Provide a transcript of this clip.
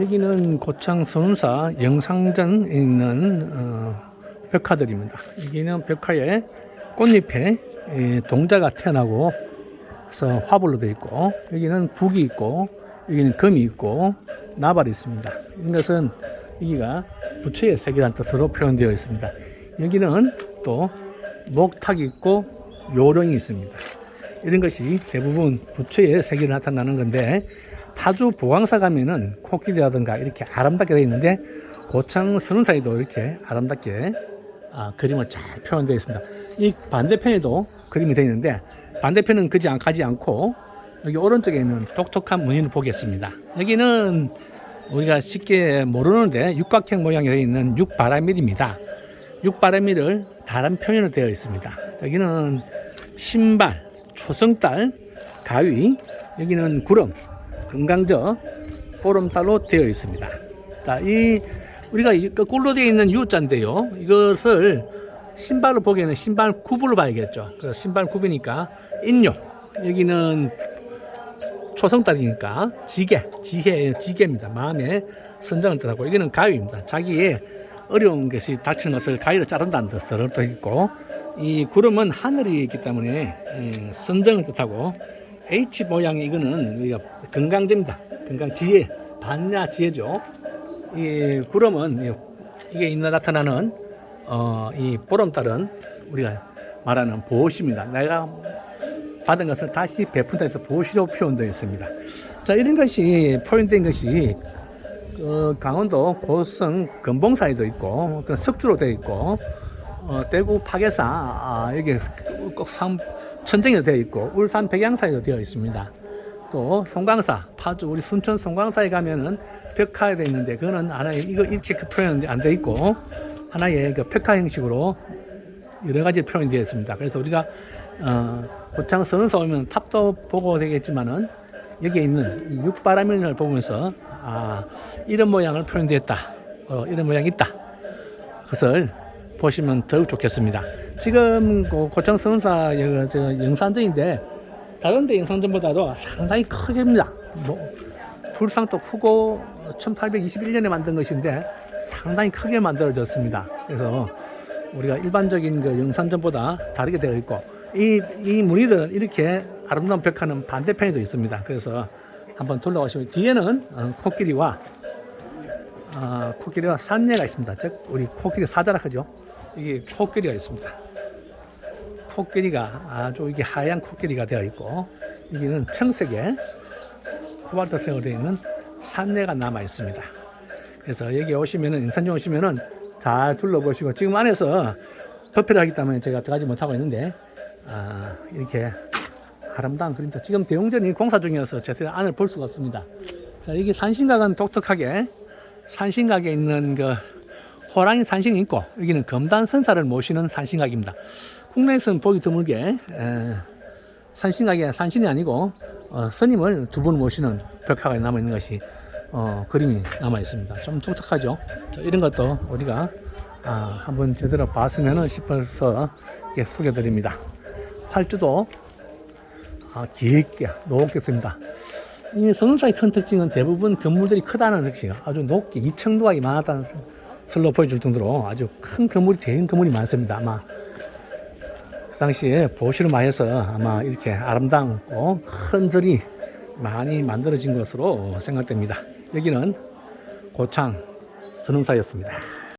여기는 고창 선사 영상전에 있는 어, 벽화들입니다. 여기는 벽화에 꽃잎에 예, 동자가 태어나고 그래서 화불로 되어 있고 여기는 북이 있고 여기는 금이 있고 나발이 있습니다. 이것은 여기가 부처의 세계라는 뜻으로 표현되어 있습니다. 여기는 또 목탁이 있고 요령이 있습니다. 이런 것이 대부분 부처의 세계로 나타나는 건데 타주 보광사 가면은 코끼리라든가 이렇게 아름답게 되어 있는데 고창 선사에도 이렇게 아름답게 아, 그림을 잘 표현되어 있습니다. 이 반대편에도 그림이 되어 있는데 반대편은 그지 않, 가지 않고 여기 오른쪽에 있는 독특한 무늬를 보겠습니다. 여기는 우리가 쉽게 모르는데 육각형 모양이 되어 있는 육바라밀입니다. 육바라밀을 다른 표현으로 되어 있습니다. 여기는 신발, 초승달, 가위, 여기는 구름, 금강저, 보름달로 되어 있습니다. 자, 이 우리가 이 거꾸로 되어 있는 U자인데요. 이것을 신발을 보기에는 신발 굽으로 봐야겠죠. 그래서 신발 굽이니까 인용. 여기는 초성달이니까 지게, 지혜, 지게입니다. 마음의 선정을 뜻하고 여기는 가위입니다. 자기의 어려운 것이 닥치는 것을 가위로 자른다는 뜻을 또 있고 이 구름은 하늘이 있기 때문에 음, 선정을 뜻하고 H 모양의 이거는 우리가 건강제입니다. 건강 지혜, 반야 지혜죠. 이 구름은 이- 이게 있나 나타나는 어, 이 보름달은 우리가 말하는 보시입니다. 내가 받은 것을 다시 베푼다 해서 보시로 표현되어 있습니다. 자, 이런 것이 표현된 것이 어, 강원도 고성 금봉사에도 있고 그 석주로 되어 있고 어, 대구 파계사 아, 여기 꼭삼 천정에도 되어 있고 울산 백양사에도 되어 있습니다. 또 송광사 파주 우리 순천 송광사에 가면은 벽화에 되어 있는데 그거는 하나의 이거 이렇게 그 표현 안 되어 있고 하나의 그 벽화 형식으로 여러 가지 표현이 되어 있습니다. 그래서 우리가 어, 고창 선서 오면 탑도 보고 되겠지만은 여기에 있는 이 육바라밀을 보면서 아 이런 모양을 표현되었다. 어, 이런 모양이 있다. 그것을 보시면 더욱 좋겠습니다. 지금 그 고창 선사 영산전인데 다른 데 영산전보다도 상당히 크게입니다. 뭐 불상도 크고 1821년에 만든 것인데 상당히 크게 만들어졌습니다. 그래서 우리가 일반적인 그 영산전보다 다르게 되어 있고 이, 이 무늬들은 이렇게 아름다운 벽화는 반대편에도 있습니다. 그래서 한번 둘러보시면 뒤에는 어, 코끼리와 어, 코끼리와 산녀가 있습니다. 즉 우리 코끼리 사자라 하죠. 이게 코끼리가 있습니다. 코끼리가 아주 이게 하얀 코끼리가 되어 있고 여기는 청색의 코발트색으로 되어 있는 산녀가 남아 있습니다. 그래서 여기 오시면은 인산정 오시면은 잘 둘러보시고 지금 안에서 퍼피를 하기 때문에 제가 들어가지 못하고 있는데 아, 이렇게 아름다운 그림자 지금 대웅전이 공사 중이어서 제대로 안을 볼 수가 없습니다. 자, 여기 산신각은 독특하게 산신각에 있는 그 호랑이 산신이 있고 여기는 검단 선사를 모시는 산신각입니다. 국내에서는 보기 드물게 에, 산신각이 산신이 아니고 어, 스님을 두 분 모시는 벽화가 남아 있는 것이 어, 그림이 남아 있습니다. 좀 독특하죠. 자, 이런 것도 우리가 아, 한번 제대로 봤으면 싶어서 이렇게 소개드립니다. 활주도 아, 깊게 높게 씁니다. 이 성사의 큰 특징은 대부분 건물들이 크다는 특징, 아주 높게 이층도각이 많았다는 설로 보여줄 정도로 아주 큰 건물이 대형 건물이 많습니다. 아마 그 당시에 보시로 마해서 아마 이렇게 아름다운 큰 절이 많이 만들어진 것으로 생각됩니다. 여기는 고창 선흥사였습니다.